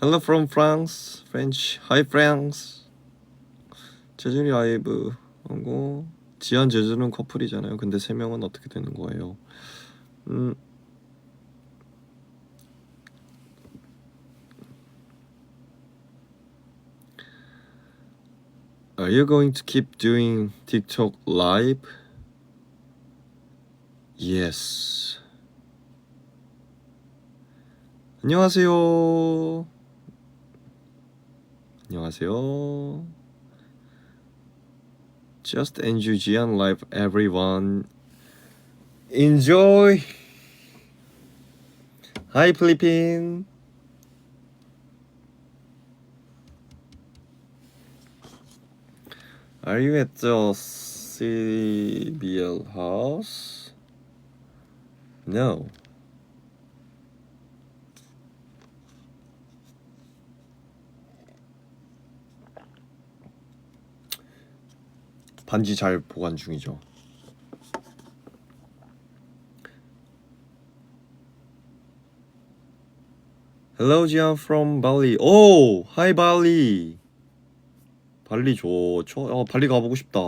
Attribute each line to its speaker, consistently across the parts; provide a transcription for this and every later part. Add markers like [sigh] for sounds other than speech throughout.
Speaker 1: Hello from France, French. Hi France. 재준이 라이브 하고 지한 재준은 커플이잖아요. 근데 세 명은 어떻게 되는 거예요? 음. Are you going to keep doing TikTok live? Yes. 안녕하세요. 안녕하세요. Just enjoy Jian live, everyone. Enjoy. Hi, Philippine. Are you at the CBL house? No. 반지 잘 보관 중이죠. Hello, Jian from Bali. Oh, hi Bali. 발리 좋죠. 어, 발리 가보고 싶다.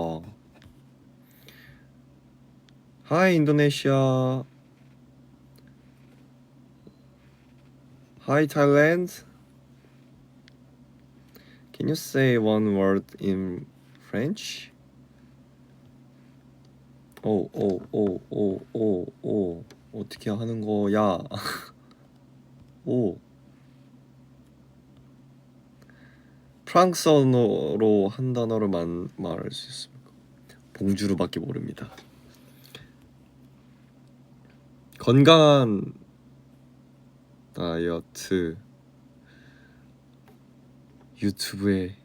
Speaker 1: Hi 인도네시아. Hi Thailand. Can you say one word in French? 오, 오, 오, 오, 오, 오. 어떻게 하는 거야? [laughs] 오. 프랑스어로 한 단어를 만, 말할 수 있습니까? 봉주르밖에 모릅니다. 건강한 다이어트 유튜브에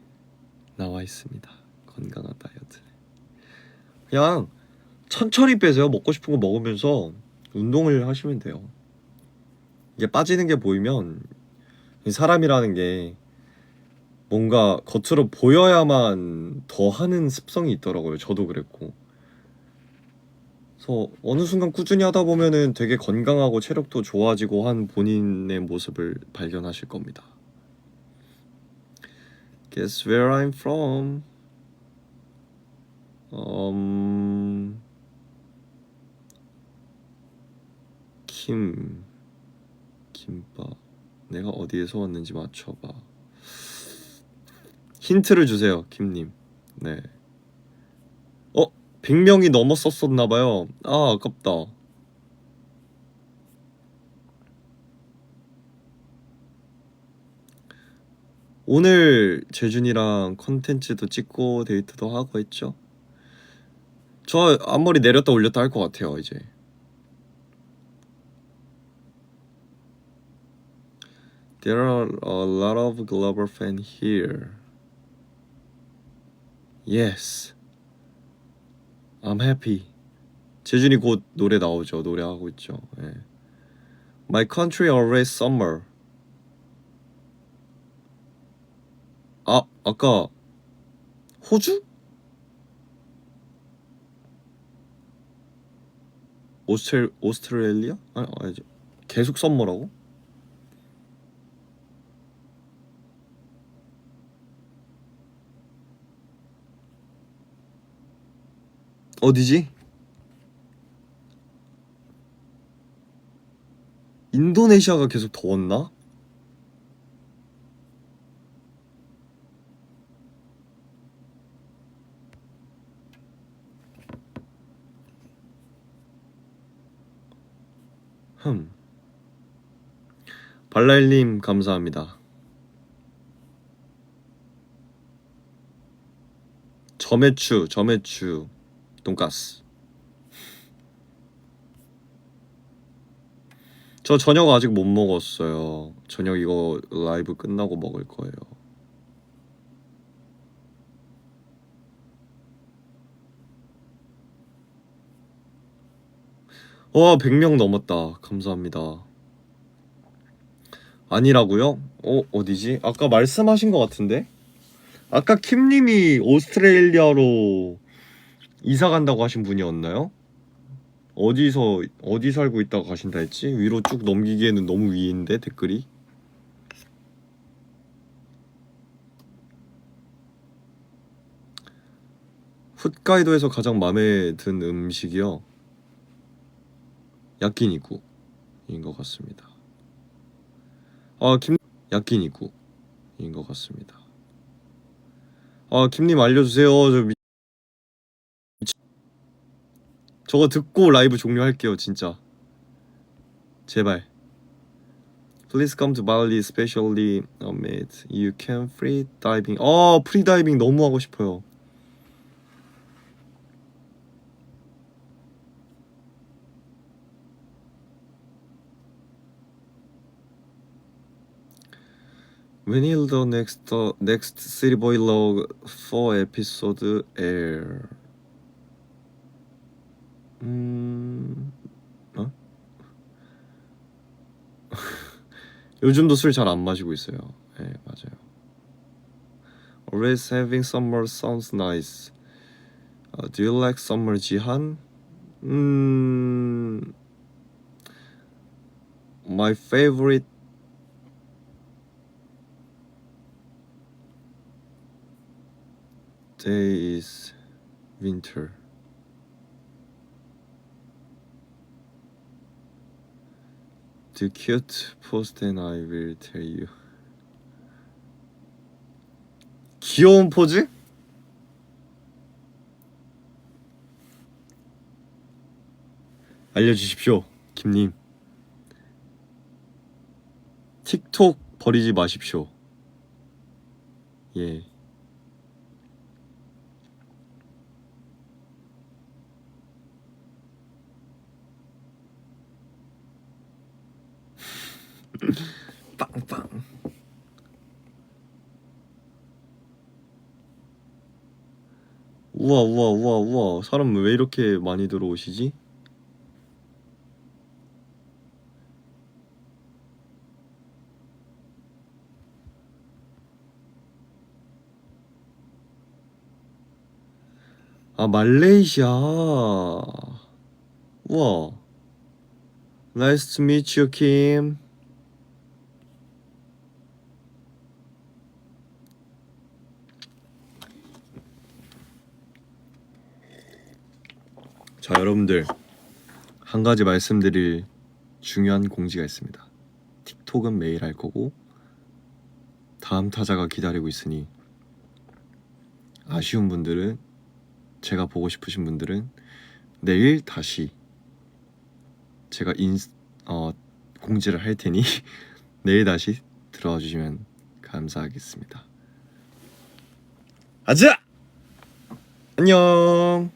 Speaker 1: 나와 있습니다. 건강한 다이어트. 그냥 천천히 빼세요. 먹고 싶은 거 먹으면서 운동을 하시면 돼요. 이게 빠지는 게 보이면 이 사람이라는 게 뭔가 겉으로 보여야만 더 하는 습성이 있더라고요. 저도 그랬고. 그래서 어느 순간 꾸준히 하다 보면은 되게 건강하고 체력도 좋아지고 한 본인의 모습을 발견하실 겁니다. Guess where I'm from? 음... 김 김밥. 내가 어디에서 왔는지 맞춰봐. 힌트를 주세요 김님. 네. 어? 100명이 넘었었었나봐요. 아 아깝다. 오늘 재준이랑 컨텐츠도 찍고 데이트도 하고 했죠? 저 앞머리 내렸다 올렸다 할 것 같아요 이제 There are a lot of Glover fan here. Yes. I'm happy. 재준이 곧 노래 나오죠. 노래하고 있죠. 예. My country always summer. 아, 아까 호주? 오스트레 오스트레일리아? 아니, 아니죠. 계속 썸머라고? 어디지? 인도네시아가 계속 더웠나? 흠. 발랄님 감사합니다. 점액추, 점액추. 돈가스. 저 저녁 아직 못 먹었어요. 저녁 이거 라이브 끝나고 먹을 거예요. 와, 100명 넘었다. 감사합니다. 아니라고요? 어, 어디지? 아까 말씀하신 것 같은데? 아까 킴님이 오스트레일리아로 이사 간다고 하신 분이었나요? 어디서 어디 살고 있다고 하신다 했지? 위로 쭉 넘기기에는 너무 위인데 댓글이? 홋카이도에서 가장 마음에 든 음식이요? 야끼니쿠인 것 같습니다. 아김 야끼니쿠인 것 같습니다. 아 김님 알려주세요. 저 미... 저거 듣고 라이브 종료할게요, 진짜. 제발. Please come to Bali, especially amid you can free diving. 어, 프리 다이빙 너무 하고 싶어요. When will the next uh, next City Boy Log 4 episode air? 음, 어? 요즘도 술 잘 안 마시고 있어요. 예, 네, 맞아요. Always having summer sounds nice. Uh, do you like summer 지한? 음, my favorite day is winter. The cute post and I will tell you. 귀여운 포즈? 알려주십시오, 김님. 틱톡 버리지 마십시오. 예. 우와 우와 우와 우와 사람 왜 이렇게 많이 들어오시지? 아 말레이시아 우와 Nice to meet you, Kim. 자, 여러분들 한 가지 말씀드릴 중요한 공지가 있습니다. 틱톡은 매일 할 거고 다음 타자가 기다리고 있으니 아쉬운 분들은 제가 보고 싶으신 분들은 내일 다시 제가 인 어, 공지를 할 테니 [laughs] 내일 다시 들어와 주시면 감사하겠습니다. 아자! 안녕.